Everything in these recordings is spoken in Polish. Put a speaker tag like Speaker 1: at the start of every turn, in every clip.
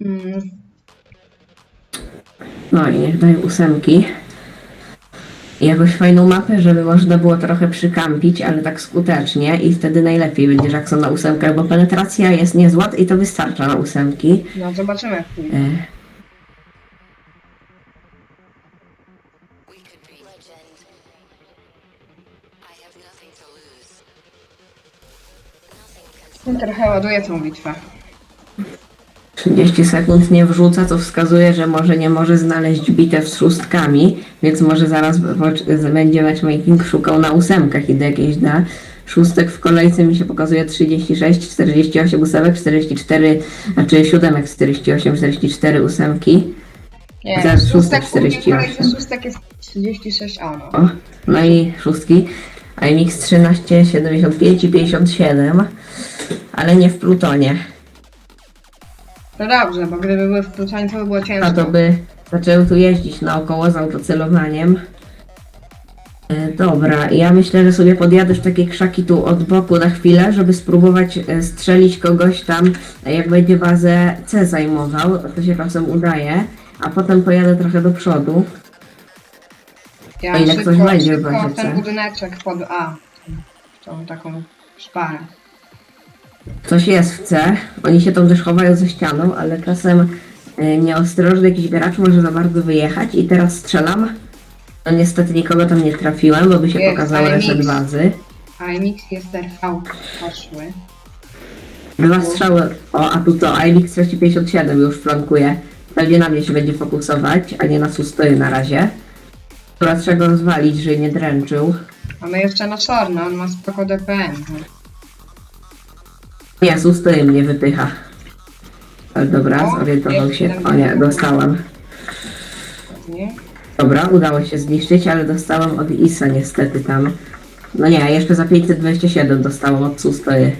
Speaker 1: Mm,
Speaker 2: No i niech daje ósemki. I jakąś fajną mapę, żeby można było trochę przykampić, ale tak skutecznie i wtedy najlepiej będzie, jak są na ósemkach, bo penetracja jest niezła i to wystarcza na ósemki.
Speaker 1: no zobaczymy jak pójdzie.
Speaker 2: E,
Speaker 1: trochę ładuję tą bitwę.
Speaker 2: 30 sekund nie wrzuca, co wskazuje, że może nie może znaleźć bitew z szóstkami, więc może zaraz będzie matchmaking szukał na ósemkach i do jakiejś da. Szóstek w kolejce mi się pokazuje 36, 48 ósemek, 44, znaczy siódemek 48, 44 ósemki.
Speaker 1: Nie,
Speaker 2: Zaraz
Speaker 1: szóstek
Speaker 2: szóstek
Speaker 1: w drugiej
Speaker 2: 48.
Speaker 1: kolejce szóstek jest 36, a no.
Speaker 2: O, no i szóstki. IMX 13, 75 i 57, ale nie w Plutonie.
Speaker 1: To dobrze, bo gdyby były w Plutonie, to by było ciężko.
Speaker 2: A to by zaczęły tu jeździć naokoło z autocelowaniem. E, Dobra, ja myślę, że sobie podjadę w takie krzaki tu od boku na chwilę, żeby spróbować e, strzelić kogoś tam, e, jak będzie bazę C zajmował, to się czasem udaje, a potem pojadę trochę do przodu.
Speaker 1: Ja
Speaker 2: A ile
Speaker 1: szybko,
Speaker 2: ktoś będzie w
Speaker 1: szybko ten budyneczek pod A. Tą taką szparę.
Speaker 2: Coś jest w C, oni się tam też chowają ze ścianą, ale czasem e, nieostrożny jakiś gracz może za bardzo wyjechać i teraz strzelam. No niestety nikogo tam nie trafiłem, bo by się
Speaker 1: Jest,
Speaker 2: pokazał
Speaker 1: ale
Speaker 2: reset
Speaker 1: nic.
Speaker 2: bazy.
Speaker 1: AMX jest RV poszły.
Speaker 2: Dwa strzały. O, a tu to ILX 357 już flankuje. Pewnie na mnie się będzie fokusować, a nie na Sustoy na razie. Która trzeba go rozwalić, żeby nie dręczył.
Speaker 1: Mamy jeszcze na czarno, on ma spoko DPM.
Speaker 2: Nie, Sustoy mnie wypycha. Ale dobra, zorientował się. O nie, dostałem.
Speaker 1: Nie?
Speaker 2: Dobra, udało się zniszczyć, ale dostałem od Isa niestety tam. No nie, jeszcze za 527 dostałem od Sustoy.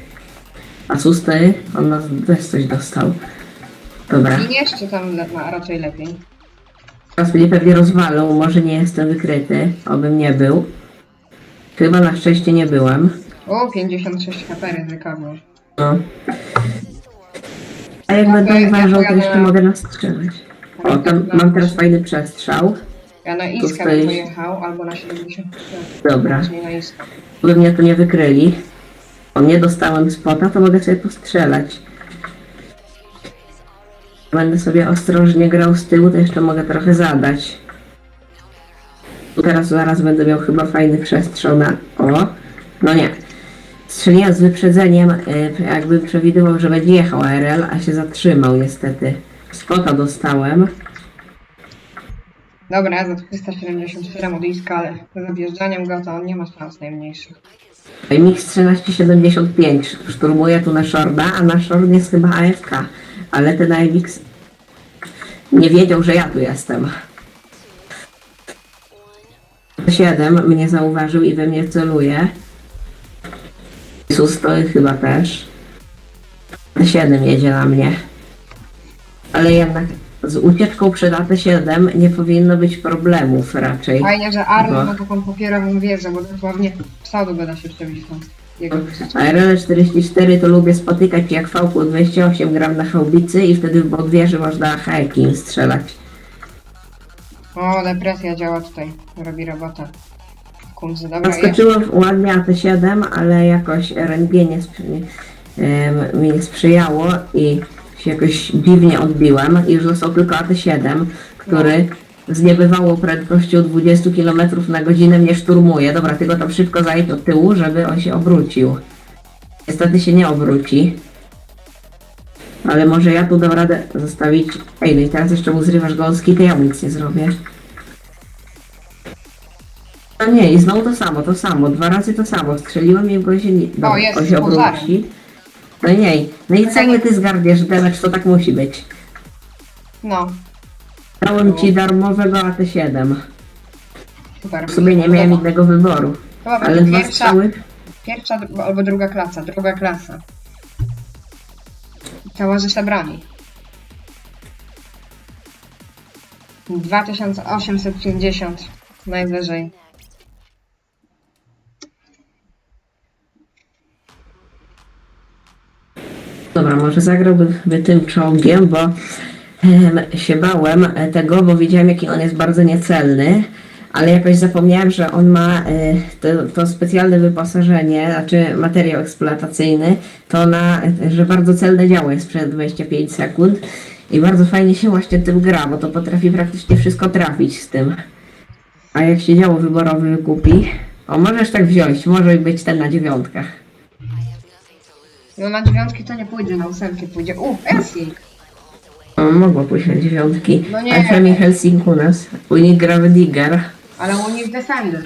Speaker 2: A Sustoy, on nas też coś dostał. Dobra.
Speaker 1: I jeszcze tam le- ma raczej lepiej.
Speaker 2: Teraz mnie pewnie rozwalą, może nie jestem wykryty, obym nie był. Chyba na szczęście nie byłem.
Speaker 1: O, 56 HP ryzykowo.
Speaker 2: No. A jak będę uważał, to jeszcze mogę nastrzelać. O, tam mam teraz fajny przestrzał.
Speaker 1: Ja na
Speaker 2: Tu
Speaker 1: Iska bym
Speaker 2: stoisz.
Speaker 1: pojechał, albo na 70.
Speaker 2: Dobra.
Speaker 1: Nie na Iska.
Speaker 2: By mnie tu nie wykryli. O, nie dostałem spota, to mogę sobie postrzelać. Będę sobie ostrożnie grał z tyłu, to jeszcze mogę trochę zadać. Teraz zaraz będę miał chyba fajny przestrzał na... O, no nie. Strzeliłem z wyprzedzeniem, y, jakbym przewidywał, że będzie jechał ARL, a się zatrzymał niestety. Spota dostałem.
Speaker 1: Dobra, za 377 od Iska, ale za wjeżdżaniem go to on nie ma szans najmniejszych.
Speaker 2: Mix 1375 szturmuje tu na Shorda, a na Shord jest chyba AFK. Ale ten AMX nie wiedział, że ja tu jestem. 7 mnie zauważył i we mnie celuje. Sus to chyba też. 7 jedzie na mnie. Ale jednak z ucieczką przed AT7 nie powinno być problemów raczej.
Speaker 1: Fajnie, że Arno ma taką papierową wieżę, bo dosłownie go da się przebić tą jego
Speaker 2: ARL 44 to lubię spotykać jak v 28 gram na haubicy i wtedy w bok wieży można hajkiem strzelać.
Speaker 1: O, depresja działa tutaj, robi robotę. Kunzy, dobra, jest.
Speaker 2: Ładnie AT7, ale jakoś RNG nie em, mi nie sprzyjało i się jakoś dziwnie odbiłem i już został tylko AT7, który z niebywałą prędkością 20 km na godzinę mnie szturmuje. Dobra, tylko tam szybko zajdź od tyłu, żeby on się obrócił. Niestety się nie obróci. Ale może ja tu dam radę zostawić... Ej, no i teraz jeszcze mu zrywasz gąski, to ja mu nic nie zrobię. No nie, i znowu to samo, to samo, dwa razy to samo. Strzeliłem i w go się nie...
Speaker 1: O, jest,
Speaker 2: on się
Speaker 1: z pożarem.
Speaker 2: obróci. No nie, no i co ty zgarniesz damage, to tak musi być.
Speaker 1: No,
Speaker 2: Dałem ci darmowego AT7.
Speaker 1: super.
Speaker 2: W sumie nie miałem innego wyboru.
Speaker 1: To
Speaker 2: Ale
Speaker 1: będzie
Speaker 2: dwa
Speaker 1: pierwsza,
Speaker 2: strzały...
Speaker 1: pierwsza dru- albo druga klasa, druga klasa. Cała rzesza broni. 2850 najwyżej.
Speaker 2: Dobra, może zagrałbym tym czołgiem, bo się bałem tego, bo wiedziałem jaki on jest bardzo niecelny, ale jakoś zapomniałem, że on ma e, to, to specjalne wyposażenie, znaczy materiał eksploatacyjny, to na, że bardzo celne działo jest przez 25 sekund i bardzo fajnie się właśnie tym gra, bo to potrafi praktycznie wszystko trafić z tym. A jak się działo wyborowe wykupi, o możesz tak wziąć, może być ten na dziewiątkach.
Speaker 3: I have nothing to lose.
Speaker 1: No na dziewiątki to nie pójdzie, na ósemki pójdzie. U, Elsing!
Speaker 2: O, mogło pójść na dziewiątki.
Speaker 1: No nie.
Speaker 2: A przynajmniej Helsing u nas. U nich Gravity Digger.
Speaker 1: Ale u nich Defender.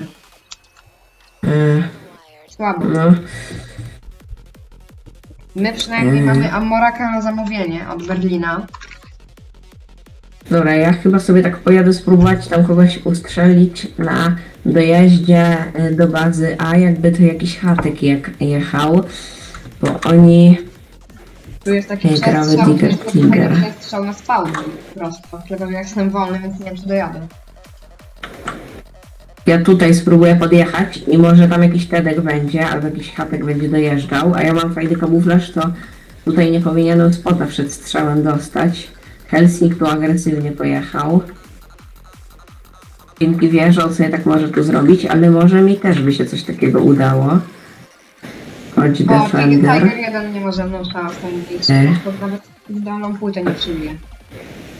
Speaker 2: E,
Speaker 1: Słabo.
Speaker 2: no,
Speaker 1: My przynajmniej
Speaker 2: Mm.
Speaker 1: mamy Amoraka na zamówienie od Berlina.
Speaker 2: dobra, ja chyba sobie tak pojadę spróbować tam kogoś ustrzelić na dojeździe e, do bazy A, jakby to jakiś chatek jak jechał, bo oni...
Speaker 1: Tu jest taki
Speaker 2: Gravity
Speaker 1: przestrzał,
Speaker 2: Digger,
Speaker 1: jest taki przestrzał na spawn po prostu. Tylko ja jestem wolny, więc nie wiem czy dojadę.
Speaker 2: Ja tutaj spróbuję podjechać i może tam jakiś tedek będzie, albo jakiś chatek będzie dojeżdżał, a ja mam fajny kamuflaż, to tutaj nie powinienem spota przed strzałem dostać. Helsing tu agresywnie pojechał. Dzięki wie, że on sobie tak może tu zrobić, ale może mi też by się coś takiego udało. Chodź
Speaker 1: O,
Speaker 2: Defender.
Speaker 1: Tiger 1 nie może mną szans
Speaker 2: E.
Speaker 1: nawet zdalną płytę nie przybije.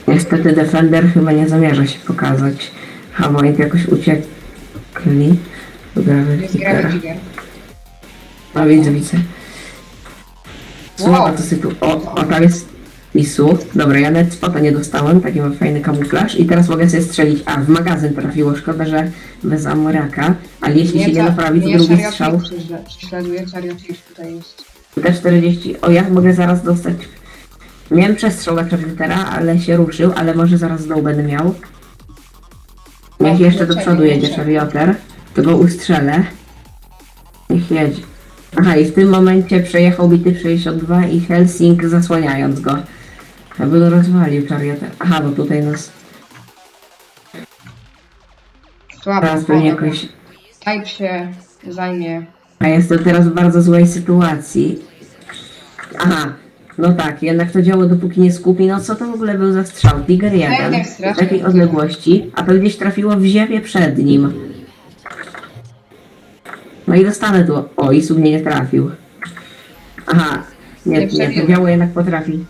Speaker 2: Niestety Defender chyba nie zamierza się pokazać. Hamoid jakoś uciekli. Gramy
Speaker 1: Jest Gravity Digger.
Speaker 2: No widzę, widzę. Słaba
Speaker 1: Wow.
Speaker 2: to sytu. O, o, tam jest Isu. Dobra, ja nawet spota nie dostałem, taki mam fajny kamuflaż i teraz mogę sobie strzelić. A, w magazyn trafiło, szkoda, że bez amoraka, ale jeśli się nie naprawi, to
Speaker 1: mnie
Speaker 2: drugi
Speaker 1: Chariot
Speaker 2: strzał.
Speaker 1: prześle- Prześladuje Chariot Fish tutaj jest.
Speaker 2: T40, o ja mogę zaraz dostać. Miałem przestrzał na Charliotera, ale się ruszył, ale może zaraz znowu będę miał. Niech
Speaker 1: O,
Speaker 2: jeszcze do
Speaker 1: czekaj,
Speaker 2: przodu jedzie
Speaker 1: czekaj.
Speaker 2: Charlioter, to go ustrzelę. Niech jedzie. Aha, i w tym momencie przejechał bity 62 i Helsing zasłaniając go. Aby go rozwalił Charlioter. Aha, bo tutaj nas
Speaker 1: Słabo.
Speaker 2: teraz pewnie jakoś...
Speaker 1: Type się zajmie.
Speaker 2: A jestem teraz w bardzo złej sytuacji. Aha, no tak, jednak to działo dopóki nie skupi. No co to w ogóle był za strzał? Tiger 1
Speaker 1: nie,
Speaker 2: z
Speaker 1: strasznie.
Speaker 2: takiej odległości, a to gdzieś trafiło w ziemię przed nim. No i dostanę tu. O, i mnie nie trafił. Aha, nie,
Speaker 1: Nie
Speaker 2: nie, to działo jednak potrafi.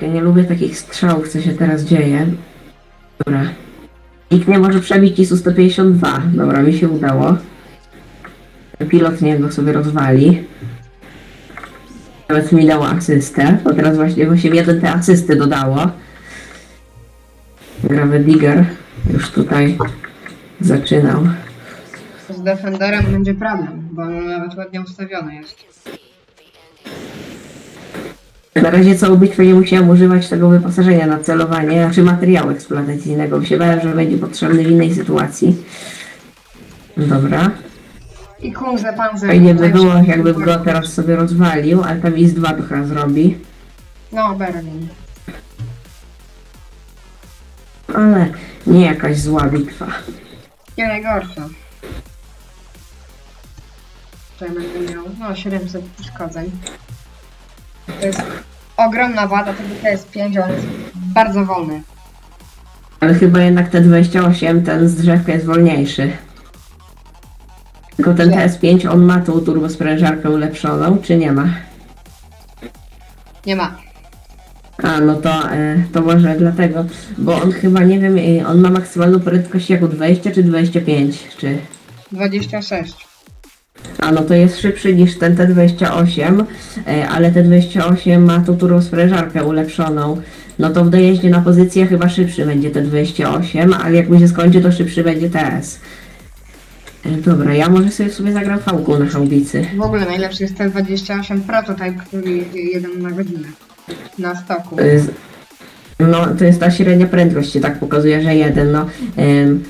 Speaker 2: Ja nie lubię takich strzałów, co się teraz dzieje. Dobra. Nikt nie może przebić ISU 152. Dobra, mi się udało. Pilot niech go sobie rozwali. Nawet mi dało asystę. Bo teraz właśnie 8-1 te asysty dodało. Grawy Digger już tutaj zaczynał.
Speaker 1: Z Defenderem będzie problem, bo on nawet ładnie ustawiony jest.
Speaker 2: Na razie całą bitwę nie musiałem używać tego wyposażenia na celowanie, znaczy materiału eksploatacyjnego, bo się bałem, że będzie potrzebny w innej sytuacji. Dobra.
Speaker 1: I Kunze Panzer.
Speaker 2: Fajnie by było, jakbym go teraz sobie rozwalił, ale tam IS 2 to chyba zrobi.
Speaker 1: No, Berlin.
Speaker 2: Ale nie jakaś zła bitwa.
Speaker 1: Nie najgorsza. Tutaj będę miał, no 700 uszkodzeń. To jest ogromna wada tego TS5, on jest bardzo wolny.
Speaker 2: Ale chyba jednak te 28, ten z drzewka jest wolniejszy. Tylko ten
Speaker 1: Nie.
Speaker 2: TS5, on ma tą turbosprężarkę ulepszoną, czy nie ma?
Speaker 1: Nie ma.
Speaker 2: A, no to, e, to może dlatego, bo on chyba, nie wiem, e, on ma maksymalną prędkość jako 20 czy 25, czy...
Speaker 1: 26.
Speaker 2: A, no to jest szybszy niż ten T28, e, ale T28 ma tą turbosprężarkę ulepszoną. No to w dojeździe na pozycję chyba szybszy będzie T28, ale jak mi się skończy, to szybszy będzie TS. E, Dobra, ja może sobie, sobie zagram fałką na haubicy.
Speaker 1: W ogóle najlepszy jest T28 prototyp, który jedzie 1 na godzinę. Na stoku.
Speaker 2: Z- No, to jest ta średnia prędkość, się tak pokazuje, że jeden, no. ym,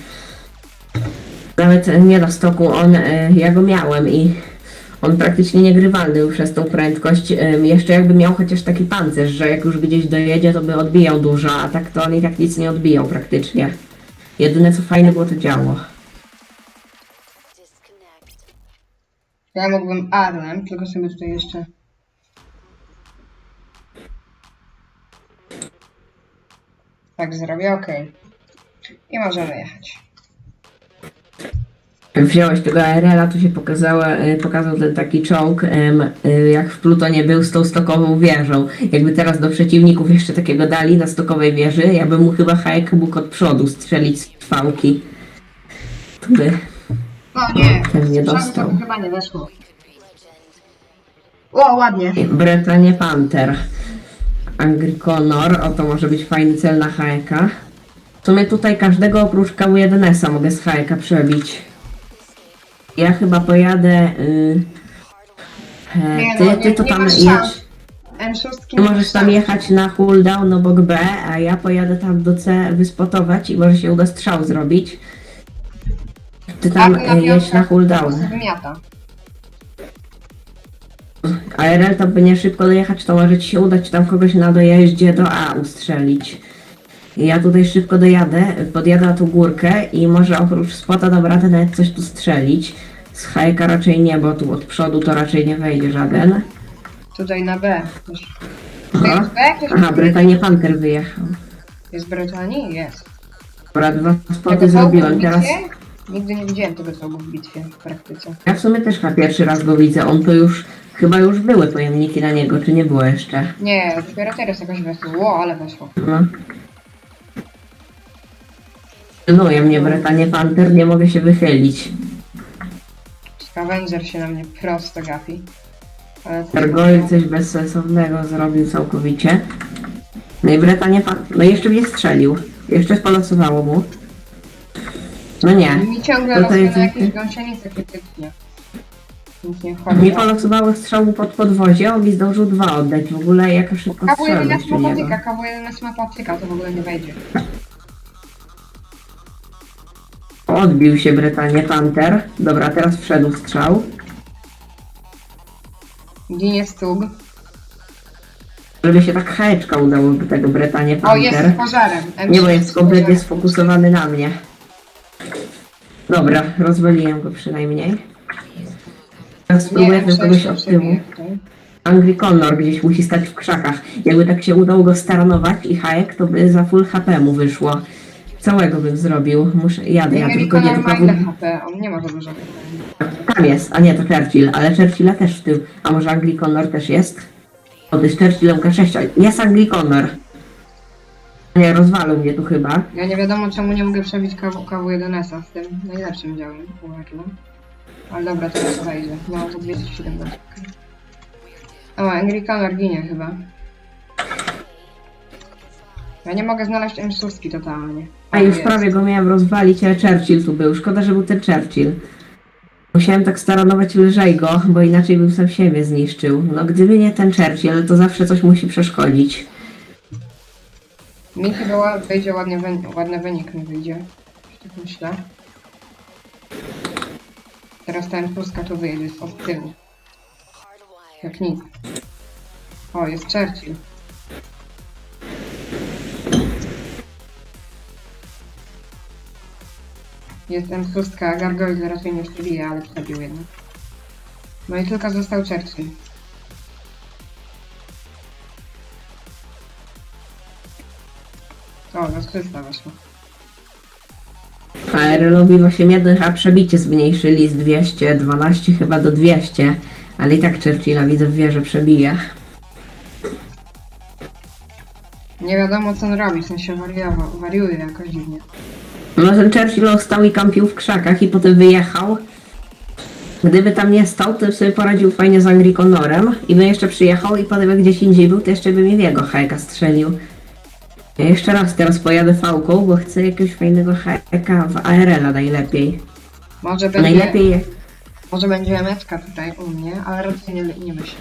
Speaker 2: nawet nie do stoku, on, e, ja go miałem i on praktycznie niegrywalny był przez tą prędkość. Jeszcze jakby miał chociaż taki pancerz, że jak już gdzieś dojedzie, to by odbijał dużo, a tak to on i tak nic nie odbijał praktycznie. Jedyne co fajne było to działo.
Speaker 1: Ja mógłbym Arlem, tylko sobie tutaj jeszcze... Tak zrobię, ok. I możemy jechać.
Speaker 2: Wziąłeś tego ARL-a, tu się pokazała, e, pokazał ten taki czołg, e, jak w Plutonie był z tą stokową wieżą. Jakby teraz do przeciwników jeszcze takiego dali na stokowej wieży, ja bym mu chyba hajek mógł od przodu strzelić z fałki. To by
Speaker 1: O nie,
Speaker 2: Ten nie
Speaker 1: z przodu
Speaker 2: dostał.
Speaker 1: chyba nie weszło. O, ładnie.
Speaker 2: Bretanie Panther. Angry Connor, o to może być fajny cel na hajka. W sumie tutaj każdego oprócz KW1S-a mogę z hajka przebić. Ja chyba pojadę... Y, e,
Speaker 1: Nie,
Speaker 2: ty,
Speaker 1: no,
Speaker 2: ty
Speaker 1: nie-
Speaker 2: to
Speaker 1: nie
Speaker 2: tam
Speaker 1: masz
Speaker 2: jedź.
Speaker 1: szans. M6
Speaker 2: Ty możesz tam jechać na cooldown obok B, a ja pojadę tam do C wyspotować i może się uda strzał zrobić. Ty tam
Speaker 1: Tak,
Speaker 2: e, jedź na cooldown.
Speaker 1: Wymiata.
Speaker 2: ARL to by nie szybko dojechać, to może ci się udać tam kogoś na dojeździe do A ustrzelić. Ja tutaj szybko dojadę, podjadę na tą górkę i może oprócz spota dam radę nawet coś tu strzelić. Z hajka raczej nie, bo tu od przodu to raczej nie wejdzie żaden.
Speaker 1: Tutaj na B.
Speaker 2: Aha, Aha Brytania Panther wyjechał.
Speaker 1: Jest w Brytanii? Jest.
Speaker 2: Dobra, dwa spoty
Speaker 1: Tego
Speaker 2: zrobiłem teraz.
Speaker 1: Nigdy nie widziałem tego czołgu w bitwie w praktyce.
Speaker 2: Ja w sumie też chyba pierwszy raz go widzę. On to już, chyba już były pojemniki na niego, czy nie było jeszcze?
Speaker 1: Nie, dopiero teraz jakoś weszło. Ło, ale weszło.
Speaker 2: No. Pilnuje mnie Bretanie Panther, nie mogę się wychylić.
Speaker 1: Scavenger się na mnie prosto gapi. Ale to
Speaker 2: Gargoyle coś bezsensownego zrobił całkowicie. No i Bretanie Panther, no i jeszcze mnie strzelił. Jeszcze spalosowało mu. No nie.
Speaker 1: Mi ciągle rosły
Speaker 2: jest-
Speaker 1: jakieś gąsienice krytycznie. Nic nie wchodzi.
Speaker 2: Mi polosowało strzału pod podwozie, on mi zdążył dwa oddać. W ogóle jaka szybko
Speaker 1: KW11
Speaker 2: strzelność u
Speaker 1: ma patyka, KW11 ma patyka, to w ogóle nie wejdzie.
Speaker 2: Odbił się Bretanie Panther. Dobra, teraz wszedł strzał.
Speaker 1: Ginie stug.
Speaker 2: Żeby się tak hajeczka udało do tego Bretanie
Speaker 1: O, jest
Speaker 2: Panther.
Speaker 1: z pożarem. M6
Speaker 2: Nie, bo jest kompletnie
Speaker 1: pożarem.
Speaker 2: sfokusowany na mnie. Dobra, rozwaliłem go przynajmniej. Teraz spróbuję
Speaker 1: M6
Speaker 2: kogoś od tyłu. Angry Connor gdzieś musi stać w krzakach. Jakby tak się udało go staranować i hajek, to by za full HP mu wyszło. Całego bym zrobił. Muszę, jadę, ja tylko nie tylko...
Speaker 1: ma ile HP? On nie ma za dużo.
Speaker 2: Tam jest, a nie, to Churchill, ale Churchilla też w tył. A może Angry Connor też jest? O, to jest Churchill MK6. Jest Angry Connor. Nie, rozwalą mnie tu chyba.
Speaker 1: Ja nie wiadomo czemu nie mogę przebić KW, KW11 z tym najlepszym działem uważam. Ale dobra, teraz wejdzie. No to 217. O, Angry Connor ginie chyba. Ja nie mogę znaleźć M6 totalnie.
Speaker 2: A już
Speaker 1: jest.
Speaker 2: prawie go miałem rozwalić, ale Churchill tu był. Szkoda, że był ten Churchill. Musiałem tak staranować lżej go, bo inaczej bym sam siebie zniszczył. No gdyby nie ten Churchill, to zawsze coś musi przeszkodzić.
Speaker 1: Mi chyba ła- wyjdzie ładnie, wy- ładny wynik mi wyjdzie. Tak myślę. Teraz ten pluska tu wyjedzie od tyłu. Jak nic. O, jest Churchill. Jest M6, Gargoyle raczej nie przebije, ale przebił jednak. No i tylko został Churchill. O, na 300 weszło.
Speaker 2: A RL-owi 8.1, a przebicie zmniejszyli z 212 chyba do 200. Ale i tak Churchilla widzę w wieży przebija.
Speaker 1: Nie wiadomo co on robi, w sensie wariował, wariuje jakoś dziwnie.
Speaker 2: Ten Churchill stał i kampił w krzakach i potem wyjechał. Gdyby tam nie stał, to sobie poradził fajnie z Angry Connorem i by jeszcze przyjechał i potem jak gdzieś indziej był, to jeszcze by mi w jego hajka strzelił. Ja jeszcze raz teraz pojadę fałką, bo chcę jakiegoś fajnego hajka w ARL-a najlepiej.
Speaker 1: Może będzie,
Speaker 2: Najlepiej
Speaker 1: może będzie emeczka tutaj u mnie, ale raczej nie, nie myślę.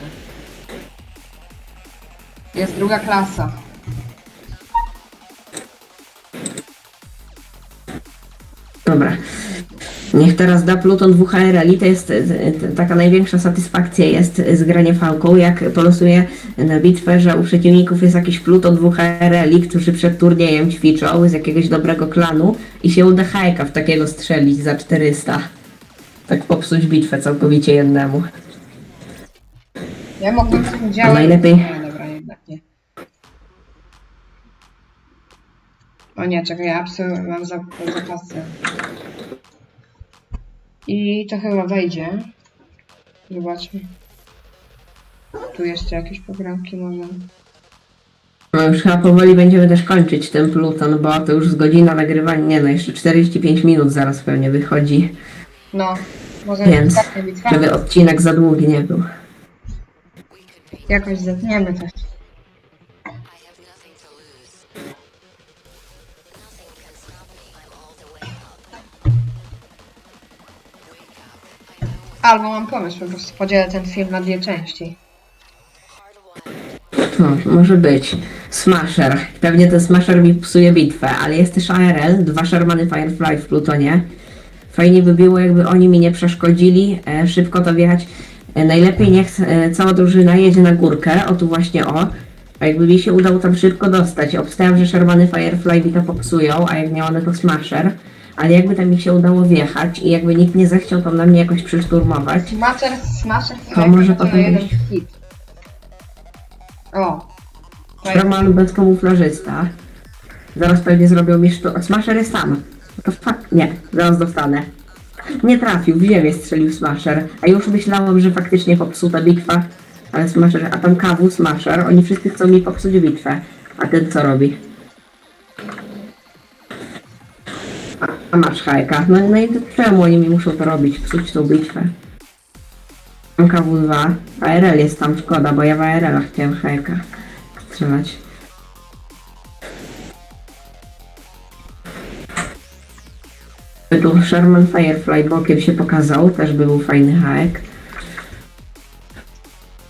Speaker 1: Jest druga klasa.
Speaker 2: Dobra. Niech teraz da Pluton 2 HRL i to jest e, t- taka największa satysfakcja jest z grania fałką, jak polosuje na bitwę, że u przeciwników jest jakiś Pluton 2 HRL, którzy przed turniejem ćwiczą z jakiegoś dobrego klanu i się uda hajka w takiego strzelić za 400. Tak popsuć bitwę całkowicie jednemu.
Speaker 1: Ja mógłbym z tym działać.
Speaker 2: najlepiej-
Speaker 1: Nie, dobra, jednak nie. O nie, czekaj, ja absolutnie mam za- zapasy. I to chyba wejdzie. Zobaczmy. Tu jeszcze jakieś programki mogą.
Speaker 2: No już chyba powoli będziemy też kończyć ten Pluton, bo to już z godzina nagrywania, nie no, jeszcze 45 minut zaraz pewnie wychodzi,
Speaker 1: No, może
Speaker 2: Więc,
Speaker 1: bitwa.
Speaker 2: żeby odcinek za długi nie był.
Speaker 1: Jakoś zetniemy też. Albo mam pomysł, po prostu podzielę ten film na dwie części.
Speaker 2: No, może być. Smasher. Pewnie ten Smasher mi psuje bitwę, ale jest też ARL, dwa Shermany Firefly w Plutonie. Fajnie by było, jakby oni mi nie przeszkodzili, e, szybko to wjechać. E, najlepiej niech e, cała drużyna jedzie na górkę, o tu właśnie o. A jakby mi się udało tam szybko dostać, obstawiam, że Shermany Firefly mi to popsują, a jak nie one to Smasher. Ale jakby tam mi się udało wjechać i jakby nikt nie zechciał tam na mnie jakoś przyszturmować,
Speaker 1: Smasher, Smasher,
Speaker 2: To może
Speaker 1: to
Speaker 2: potem
Speaker 1: jeden
Speaker 2: być.
Speaker 1: hit. O.
Speaker 2: Roman bez kamuflażysta. Zaraz pewnie zrobią mi sztu... Smasher jest tam. To fakt. Nie, zaraz dostanę. Nie trafił, w ziemię strzelił Smasher. A już myślałem, że faktycznie popsuta bitwa. Ale Smasher, a tam Kawu, Smasher, oni wszyscy chcą mi popsuć bitwę. A ten co robi? A, masz hajka. No, no i czemu oni mi muszą to robić? Psuć tą bitwę. Mam KW2. ARL jest tam, szkoda, bo ja w ARL-ach chciałem hajka strzelać. Tu Sherman Firefly bokiem się pokazał, też był fajny haek.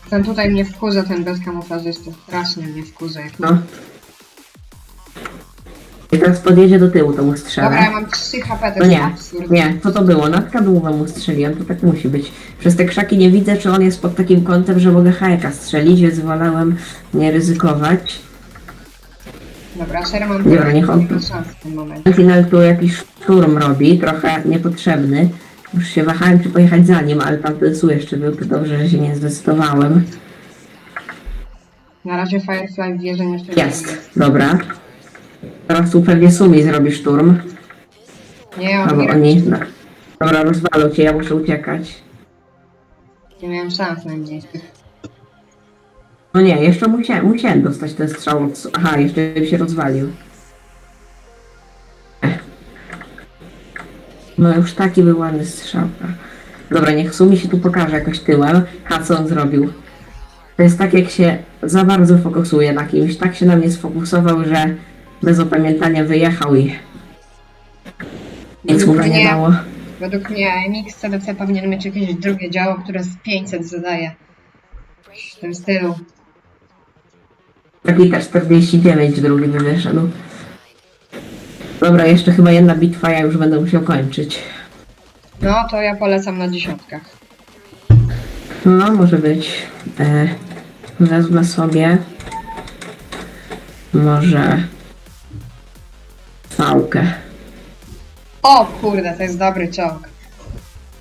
Speaker 1: Ten tutaj mnie wkurza, ten bez kamuflażysty. Strasznie mnie wkurza. Jak...
Speaker 2: No. I teraz podjedzie do tyłu, to mu strzelę.
Speaker 1: Dobra, ja mam 3 HP, to
Speaker 2: No
Speaker 1: jest
Speaker 2: nie,
Speaker 1: absurd.
Speaker 2: nie, co to było? Na kadłubę mu strzeliłem, to tak musi być. Przez te krzaki nie widzę, czy on jest pod takim kątem, że mogę hajka strzelić, więc wolałem nie ryzykować.
Speaker 1: Dobra, Sherman
Speaker 2: Dobra, niech on-
Speaker 1: nie ma szans w tym momencie.
Speaker 2: Na final tu jakiś szturm robi, trochę niepotrzebny. Już się wahałem, czy pojechać za nim, ale tamten su jeszcze był, to dobrze, że się nie zdecydowałem.
Speaker 1: Na razie Firefly wie, że jeszcze nie
Speaker 2: Jest, dobra. Teraz tu pewnie Sumi zrobi szturm.
Speaker 1: Nie, on
Speaker 2: Albo
Speaker 1: nie,
Speaker 2: oni... No. Dobra, rozwalą cię, ja muszę uciekać.
Speaker 1: nie miałem szans na niskich.
Speaker 2: No nie, jeszcze musiałem, musiałem dostać ten strzał od... Aha, jeszcze się rozwalił. Ech. No już taki był ładny strzał. Dobra, niech Sumi się tu pokaże jakoś tyłem. A co on zrobił? To jest tak, jak się za bardzo fokusuje na kimś. Tak się na mnie sfokusował, że bez opamiętania wyjechał i nic mu to nie dało.
Speaker 1: Według mnie MX CDC powinien mieć jakieś drugie działo, które z 500 zadaje. W tym stylu.
Speaker 2: Taki też 49 drugi by wyszedł. Dobra, jeszcze chyba jedna bitwa, ja już będę musiał kończyć.
Speaker 1: No to ja polecam na dziesiątkach.
Speaker 2: No, może być. E, wezmę sobie może fałkę.
Speaker 1: O kurde, to jest dobry czołg.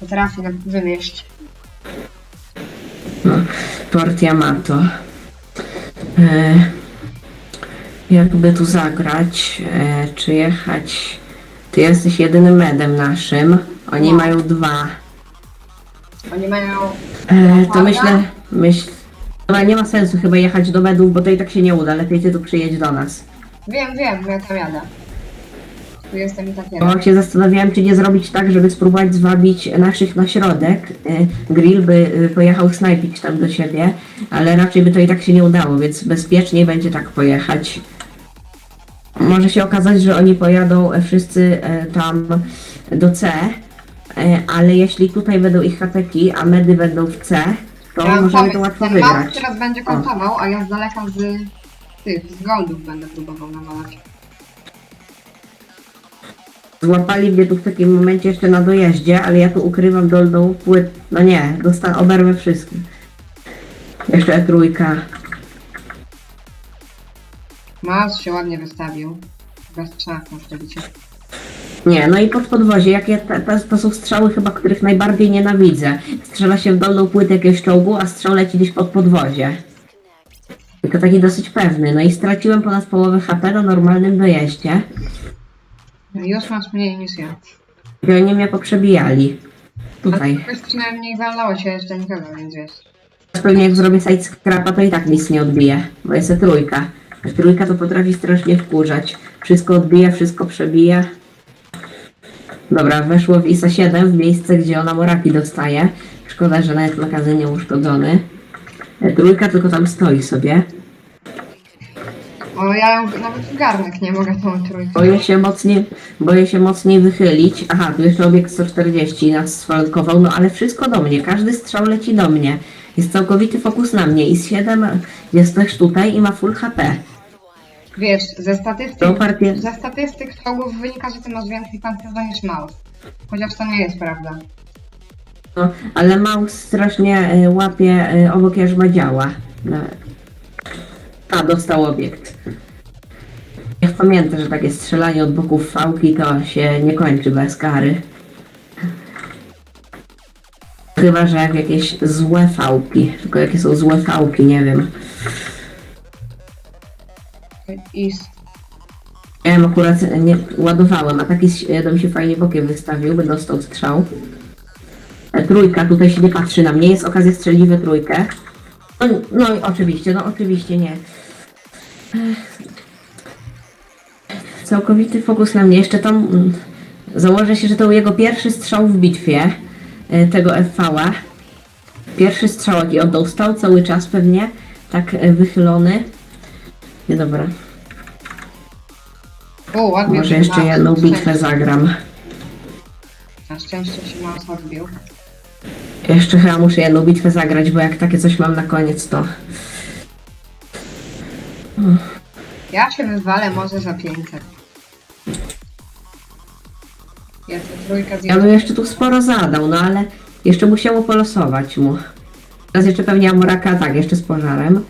Speaker 1: Potrafi nam wymieść.
Speaker 2: No, Port Yamato. E, jakby tu zagrać? E, czy jechać? Ty jesteś jedynym medem naszym. Oni
Speaker 1: No.
Speaker 2: mają dwa.
Speaker 1: Oni mają...
Speaker 2: E, to myślę, myśl... Dobra, nie ma sensu chyba jechać do medów, bo to i tak się nie uda. Lepiej ty tu przyjedź do nas.
Speaker 1: Wiem, wiem, ja tam jadę. Tu jestem i tak.
Speaker 2: Bo się zastanawiałem, czy nie zrobić tak, żeby spróbować zwabić naszych na środek. E, Grill by e, pojechał snajpić tam do siebie, ale raczej by to i tak się nie udało, więc bezpieczniej będzie tak pojechać. Może się okazać, że oni pojadą e, wszyscy e, tam do C, e, ale jeśli tutaj będą ich hateki, a medy będą w C, to
Speaker 1: mam
Speaker 2: możemy to
Speaker 1: pomysł.
Speaker 2: łatwo
Speaker 1: Ten Max
Speaker 2: wygrać.
Speaker 1: teraz będzie kontował, a ja z daleka z tych, z goldów będę próbował nawalać.
Speaker 2: Złapali mnie tu w takim momencie jeszcze na dojeździe, ale ja tu ukrywam dolną płyt. No nie, dostanę, oberwę wszystko. Jeszcze trójka.
Speaker 1: Maus się ładnie wystawił. Bez na przebicie.
Speaker 2: Nie, no i pod podwozie, jakie te, te, to są strzały chyba, których najbardziej nienawidzę. Strzela się w dolną płytę jakiegoś czołgu, a strzał leci gdzieś pod podwozie. Tylko taki dosyć pewny. No i straciłem ponad połowę HP na normalnym wyjeździe.
Speaker 1: No Już masz mniej niż ja.
Speaker 2: I oni mnie poprzebijali. Tutaj.
Speaker 1: Ale przynajmniej walało się jeszcze nikogo, więc wiesz.
Speaker 2: Pewnie jak zrobię side scrapa, to i tak nic nie odbije, bo jest trójka. A trójka to potrafi strasznie wkurzać. Wszystko odbija, wszystko przebija. Dobra, weszło w ISA 7, w miejsce, gdzie ona moraki dostaje. Szkoda, że nawet magazyn nie uszkodzony. E, Trójka tylko tam stoi sobie.
Speaker 1: O, ja nawet w garnek nie mogę tą trójkę.
Speaker 2: Boję się mocniej, boję się mocniej wychylić. Aha, tu jeszcze obiekt 140 nas sfalkował, no ale wszystko do mnie. Każdy strzał leci do mnie. Jest całkowity fokus na mnie. I z 7 jest też tutaj i ma full HP.
Speaker 1: Wiesz, ze statystyk,
Speaker 2: partię.
Speaker 1: ze statystyk czołgów wynika, że ty masz więcej pancerza niż mouse. Chociaż to nie jest prawda.
Speaker 2: No, ale mouse strasznie y, łapie y, obok jarzma działa. No. A, dostał obiekt. Niech pamięta, że takie strzelanie od boków fałki to się nie kończy bez kary. Chyba, że jak jakieś złe fałki. Tylko jakie są złe fałki, nie wiem.
Speaker 1: I
Speaker 2: Ja ją akurat nie ładowałem, a taki do mi się fajnie bokiem wystawił, by dostał strzał. E, Trójka tutaj się nie patrzy na mnie, jest okazja strzelić we trójkę. No, no i oczywiście, no oczywiście nie. Całkowity fokus na mnie. Jeszcze tam mm, założę się, że to był jego pierwszy strzał w bitwie e, tego FV-a. Pierwszy strzał jaki oddał, stał cały czas pewnie, tak e, wychylony. Nie dobra.
Speaker 1: O, ładnie
Speaker 2: Może jeszcze jedną bitwę zagram.
Speaker 1: Na szczęście się mouse odbił.
Speaker 2: Jeszcze chyba muszę jedną bitwę zagrać, bo jak takie coś mam na koniec, to...
Speaker 1: Ja się wywalę może za 500. Jest trójka z
Speaker 2: Ja bym jeszcze tu sporo zadał, no ale jeszcze musiało polosować mu. Teraz jeszcze pewnie Amoraka, tak, jeszcze z pożarem.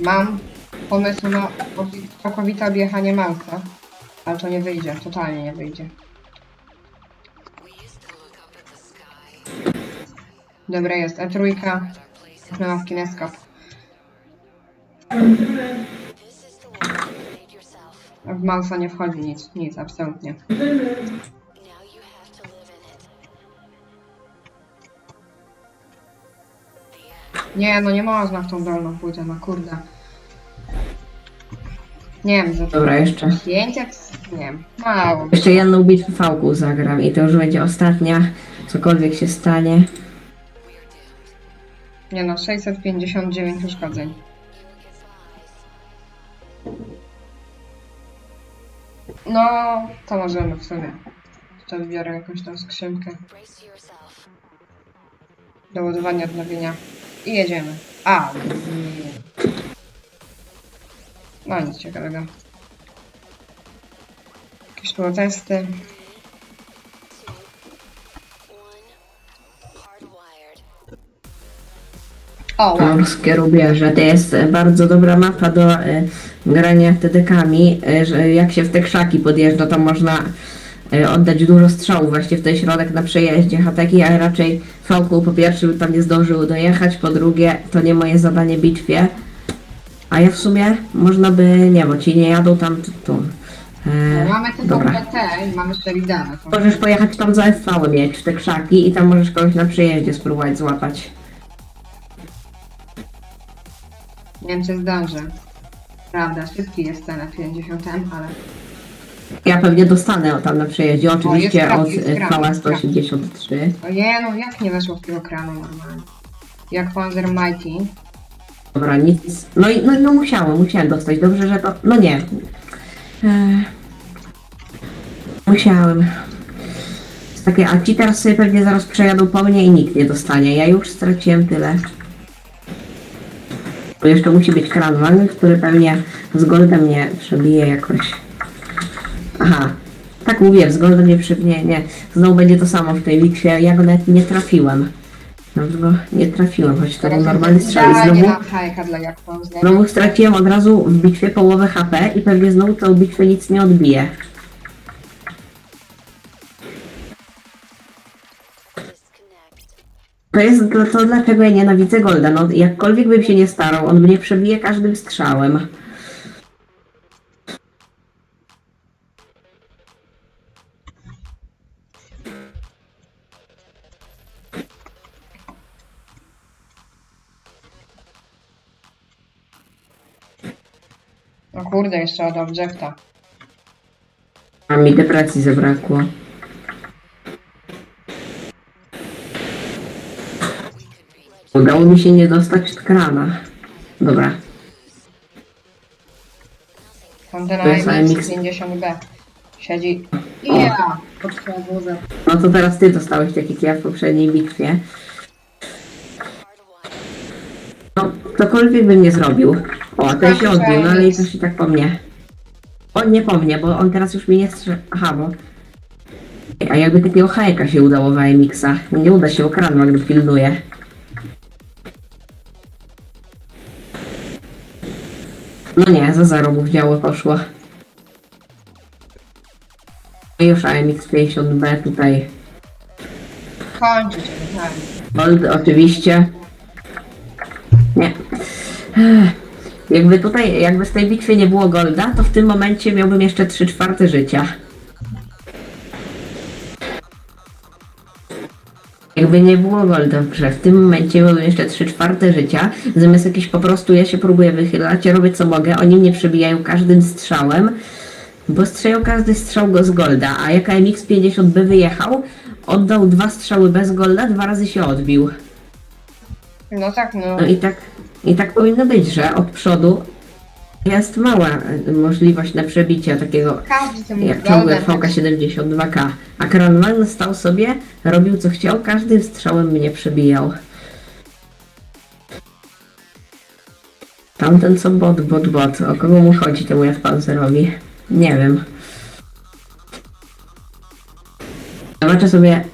Speaker 1: Mam pomysł na całkowite objechanie małka. Ale to nie wyjdzie, totalnie nie wyjdzie. Dobra jest, E3. Miała w kineskop. W mausa nie wchodzi nic, nic, absolutnie. Nie, no nie można w tą dolną płytę, no kurde. Nie wiem, za
Speaker 2: Dobra, jeszcze.
Speaker 1: 500? Nie wiem, mało.
Speaker 2: Jeszcze jedną bitwę fałką zagram i to już będzie ostatnia. Cokolwiek się stanie.
Speaker 1: Nie no, 659 uszkodzeń. No, to możemy w sumie. Jeszcze wybiorę jakąś tam skrzynkę do ładowania odnowienia. I jedziemy. A, nie. No nic ciekawego. Jakieś tu testy. O.
Speaker 2: Morskie rubieże. To jest e, bardzo dobra mapa do e, grania TDK-ami, e, że jak się w te krzaki podjeżdża, to można e, oddać dużo strzałów właśnie w ten środek na przejeździe. A taki ja raczej fałką po pierwsze tam nie zdążył dojechać, po drugie to nie moje zadanie bitwie. A ja w sumie można by, nie, bo ci nie jadą tam tu. tu. E,
Speaker 1: Mamy tylko
Speaker 2: dobra.
Speaker 1: PT i mamy Sheridana.
Speaker 2: Możesz pojechać tam za FV mieć w te krzaki i tam możesz kogoś na przejeździe spróbować złapać.
Speaker 1: Nie wiem, czy zdążę. Prawda, szybki jest ten 50 m ale
Speaker 2: Ja pewnie dostanę tam na przejeździe, oczywiście od
Speaker 1: jest krak, jest krak.
Speaker 2: 183.
Speaker 1: Ojej, no jak nie weszło w tego kranu normalnie? Jak Panzer Mighty.
Speaker 2: Dobra, nic. No i no, no musiałem, musiałem dostać. Dobrze, że to. No nie. Eee, musiałem. Takie, a sobie pewnie zaraz przejadą po mnie i nikt nie dostanie. Ja już straciłem tyle. To jeszcze musi być kranwan, który pewnie z goldem nie przebije jakoś. Aha. Tak mówię, z goldem nie przebije, nie. Znowu będzie to samo w tej bitwie. Ja go nawet nie trafiłem. No nie trafiłem, choć to był normalny strzał. Znowu,
Speaker 1: mam
Speaker 2: znowu straciłem od razu w bitwie połowę HP i pewnie znowu tę bitwę nic nie odbije. To jest dla- to, dlaczego ja nienawidzę Golda. No, jakkolwiek bym się nie starał, on mnie przebije każdym strzałem.
Speaker 1: No kurde, jeszcze od obiekta.
Speaker 2: A mi depresji zabrakło. Udało mi się nie dostać z krana. Dobra. To jest
Speaker 1: IMX
Speaker 2: IMX.
Speaker 1: 50B. Siedzi. Ja! Głowę.
Speaker 2: No to teraz ty dostałeś tak jak ja w poprzedniej bitwie. No, ktokolwiek by nie zrobił. O, ten się odbił, no ale i też i tak po mnie. On nie po mnie, bo on teraz już mnie nie strze... Aha, bo... A jakby takiego hajka się udało w AMX-a. Nie uda się okradła, gdy pilnuje. No nie, za zero mu w działo poszło. No Już AMX 50B tutaj.
Speaker 1: Kończy cię, tak.
Speaker 2: Gold oczywiście. Nie. Ech. Jakby tutaj, jakby w tej bitwie nie było Golda, to w tym momencie miałbym jeszcze 3 czwarte życia. Jakby nie było Golda w grze, w tym momencie miałbym jeszcze 3 czwarte życia. Zamiast jakieś po prostu ja się próbuję wychylać, ja robię co mogę, oni mnie przebijają każdym strzałem, bo strzelają każdy strzał go z Golda, a jak MX-50B wyjechał, oddał dwa strzały bez Golda, dwa razy się odbił.
Speaker 1: No tak, no.
Speaker 2: No i tak, i tak powinno być, że od przodu jest mała e, możliwość na przebicie takiego jak ciągle
Speaker 1: Goldem
Speaker 2: VK72K. A Kranman stał sobie, robił co chciał, każdym strzałem mnie przebijał. Tamten co bot, bot, bot. O kogo mu chodzi temu Jadpancerowi? Nie wiem. Zobaczę sobie...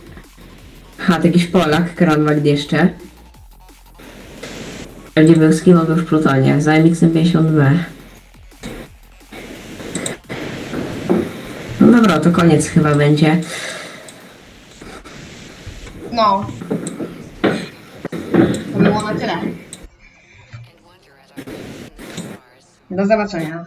Speaker 2: Ha, to jakiś Polak, Kranman jeszcze. Skill był w Plutonie, za MX-50B. No dobra, to koniec chyba będzie.
Speaker 1: No. To było na tyle. Do zobaczenia.